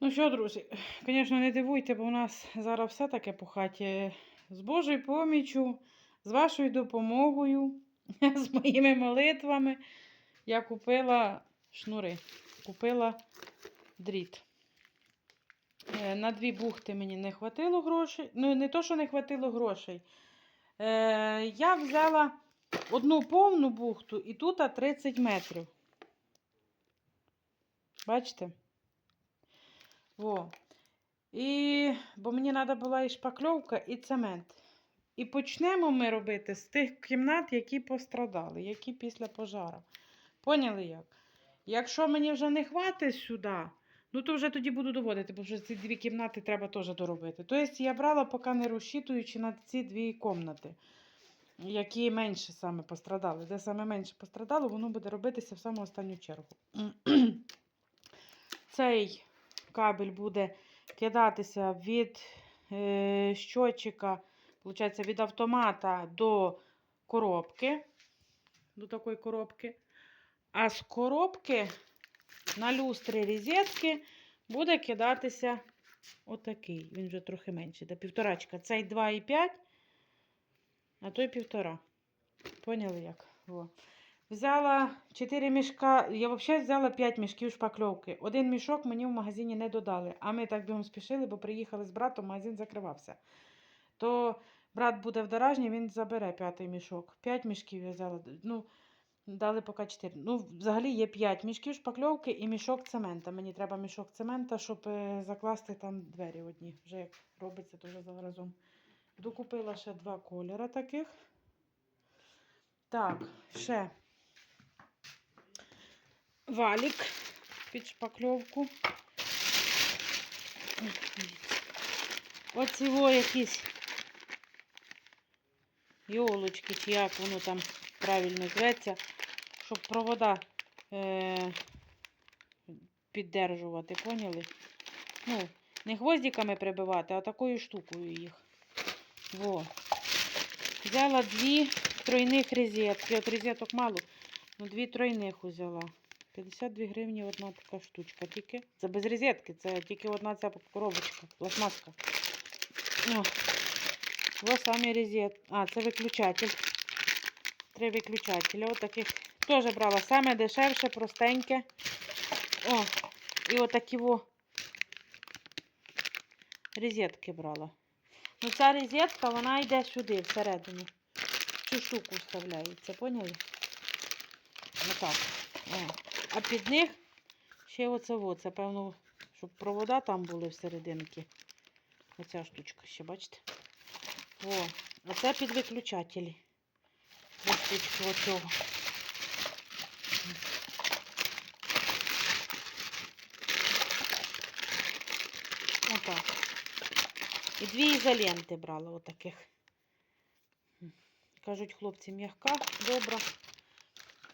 Ну що, друзі, звісно, не дивуйте, бо у нас зараз все таке по хаті. З Божою поміччю, з вашою допомогою, з моїми молитвами я купила шнури, купила дріт. Е, На дві бухти мені не хватило грошей. Ну, не то, що не хватило грошей. Е, я взяла одну повну бухту і тут 30 метрів. Бачите? Во. І, бо мені треба була і шпакльовка, і цемент. І почнемо ми робити з тих кімнат, які пострадали, які після пожару. Поняли як? Якщо мені вже не хватить сюди, ну то вже тоді буду доводити, бо вже ці дві кімнати треба теж доробити. Тобто я брала, поки не розчитуючи на ці дві кімнати, які менше саме пострадали. Де саме менше пострадало, воно буде робитися в саму останню чергу. Цей кабель буде кидатися від е, щотчика, виходить, від автомата до коробки, до такої коробки. А з коробки на люстри розетки буде кидатися отакий. Він вже трохи менший, до півторачка. Цей 2,5, а той півтора. Поняли як? О. Взяла 4 мішка, я взагалі взяла 5 мішків шпакльовки. Один мішок мені в магазині не додали. А ми так бігом спішили, бо приїхали з братом, магазин закривався. То брат буде в даражні, він забере п'ятий мішок. 5 мішків я взяла. Ну, дали поки 4. Ну, взагалі є 5 мішків шпакльовки і мішок цемента. Мені треба мішок цемента, щоб е, закласти там двері одні. Вже як робиться, вже заразом. Докупила ще два кольори таких. Так, ще валік під шпакльовку. Оці во якісь йолочки, чи як воно там правильно зветься, щоб провода е- піддержувати, поняли? Ну, не гвоздиками прибивати, а такою штукою їх. Во. Взяла дві тройних розетки. От розеток мало, ну дві тройних взяла. 52 гривні одна така штучка. Тільки. Це без розетки, це тільки одна ця коробочка, пластмаска. Ось самі розет. А, це виключатель. Три виключателі. От таких теж брала. Саме дешевше, простеньке. О, і отакі во розетки брала. Ну, ця розетка, вона йде сюди, всередину. Цю штуку вставляється, поняли? Отак. О. А під них ще оце во, це, певно, щоб провода там були всерединки. Оця штучка ще, бачите? О, а це під виключателі. Ось штучки оцього. Отак. І дві ізоленти брала отаких. Кажуть, хлопці, м'яка, добра.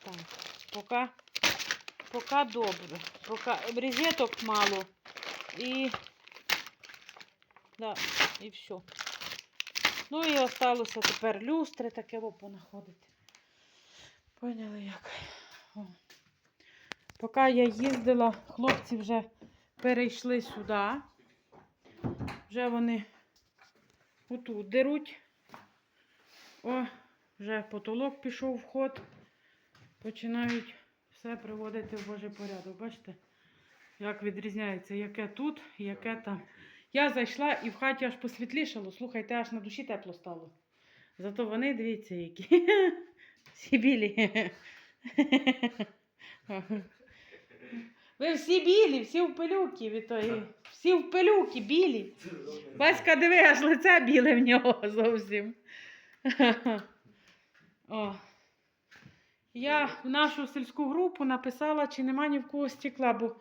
Так, поки, поки добре. Поки брезеток мало. І, да, і все. Ну і осталося тепер люстри таке понаходити. Поняли як? О. Поки я їздила, хлопці вже перейшли сюди. Вже вони отут деруть. О, вже потолок пішов в ход. Починають все приводити в Божий порядок. Бачите, як відрізняється, яке тут, яке там. Я зайшла і в хаті аж посвітлішало. Слухайте, аж на душі тепло стало. Зато вони, дивіться, які. Всі білі. Ви всі білі, всі в пилюки від тої. Всі в пилюки, білі. Васька, диви, аж лице біле в нього зовсім. О. Я в нашу сільську групу написала, чи нема ні в кого стекла, бо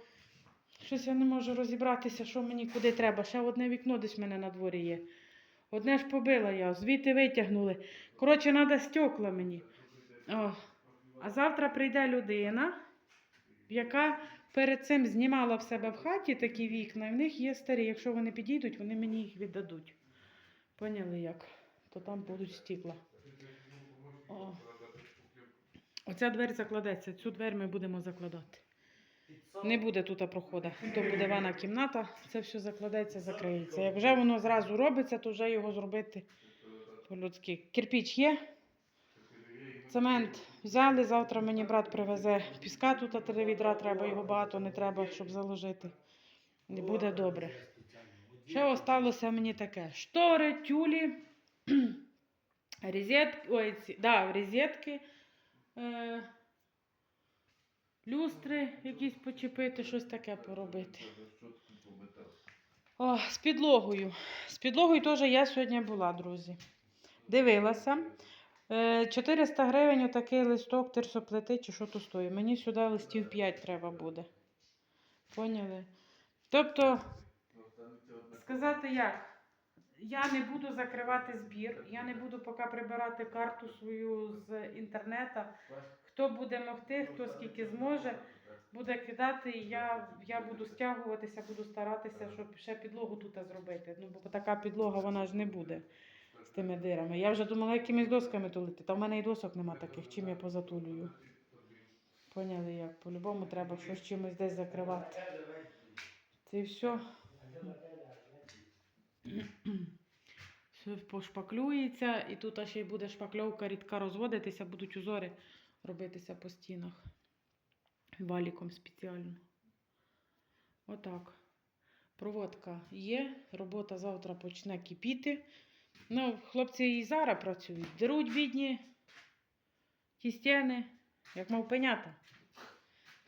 щось я не можу розібратися, що мені куди треба. Ще одне вікно десь в мене на дворі є. Одне ж побила я, звідти витягнули. Коротше, треба стекла мені. О. А завтра прийде людина, яка перед цим знімала в себе в хаті такі вікна, і в них є старі. Якщо вони підійдуть, вони мені їх віддадуть. Поняли як? То там будуть стекла. О. Оця двері закладеться. Цю двері ми будемо закладати. Не буде тут проходу. То буде ванна кімната, це все закладеться, закриється. Як вже воно зразу робиться, то вже його зробити по-людськи. Кирпіч є. Цемент взяли. Завтра мені брат привезе піска тут три відра, треба його багато не треба, щоб заложити. І буде добре. Ще осталося мені таке: штори, тюлі, розетки, да, розетки, е, люстри якісь почепити, щось таке поробити. О, з підлогою. З підлогою теж я сьогодні була, друзі. Дивилася. Е, 400 гривень отакий листок терсоплити, чи що то стоїть. Мені сюди листів 5 треба буде. Поняли? Тобто, сказати як? Я не буду закривати збір, я не буду поки прибирати карту свою з інтернету. Хто буде могти, хто скільки зможе, буде кидати, і я, я буду стягуватися, буду старатися, щоб ще підлогу тут зробити. Ну, бо така підлога вона ж не буде з тими дирами. Я вже думала, якимись досками тулити. Та в мене і досок нема таких, чим я позатулюю. Поняли як? По-любому треба щось чимось десь закривати. Це все. Все пошпаклюється, і тут ще й буде шпакльовка рідка розводитися, будуть узори робитися по стінах. Валіком спеціально. Отак. Проводка є, робота завтра почне кипіти. Ну, хлопці і зараз працюють. Деруть бідні ті стіни, як мавпенята.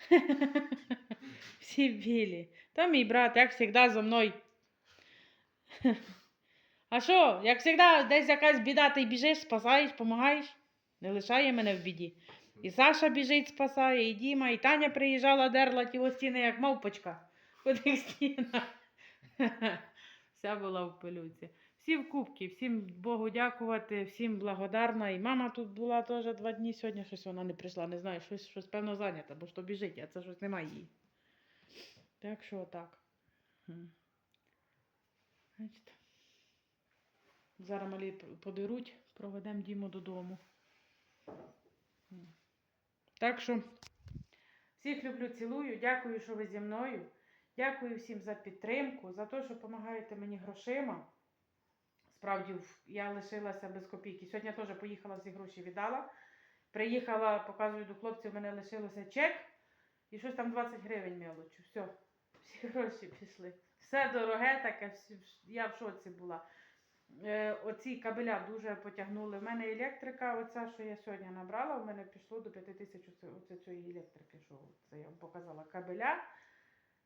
Всі білі. Та мій брат, як завжди, зо мною. А що, як завжди, десь якась біда, ти біжиш, спасаєш, допомагаєш, не лишає мене в біді. І Саша біжить, спасає, і Діма, і Таня приїжджала, дерла ті стіни, як мавпочка. По тих стінах. Вся була в пилюці. Всі в кубки, всім Богу дякувати, всім благодарна. І мама тут була теж два дні. Сьогодні щось вона не прийшла. Не знаю, щось, щось певно зайнята, бо то біжить, а це щось немає її. Так що отак. Бачите. Зараз малі подеруть, проведемо Діму додому. Так що всіх люблю, цілую. Дякую, що ви зі мною. Дякую всім за підтримку, за те, що допомагаєте мені грошима. Справді, я лишилася без копійки. Сьогодні я теж поїхала, всі гроші віддала. Приїхала, показую до хлопців, у мене лишилося чек і щось там 20 гривень мелочу. Все, всі гроші пішли. Все дороге таке, я в шоці була. Е, оці кабеля дуже потягнули. У мене електрика, оця, що я сьогодні набрала, у мене пішло до 5 тисяч цієї електрики, що це я вам показала. Кабеля,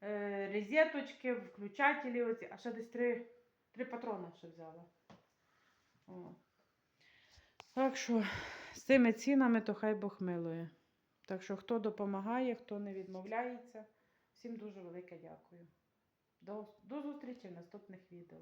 е, розеточки, включателі, оці, а ще десь три, три патрони ще взяла. О. Так що з цими цінами, то хай Бог милує. Так що хто допомагає, хто не відмовляється, всім дуже велике дякую. До, до зустрічі в наступних відео.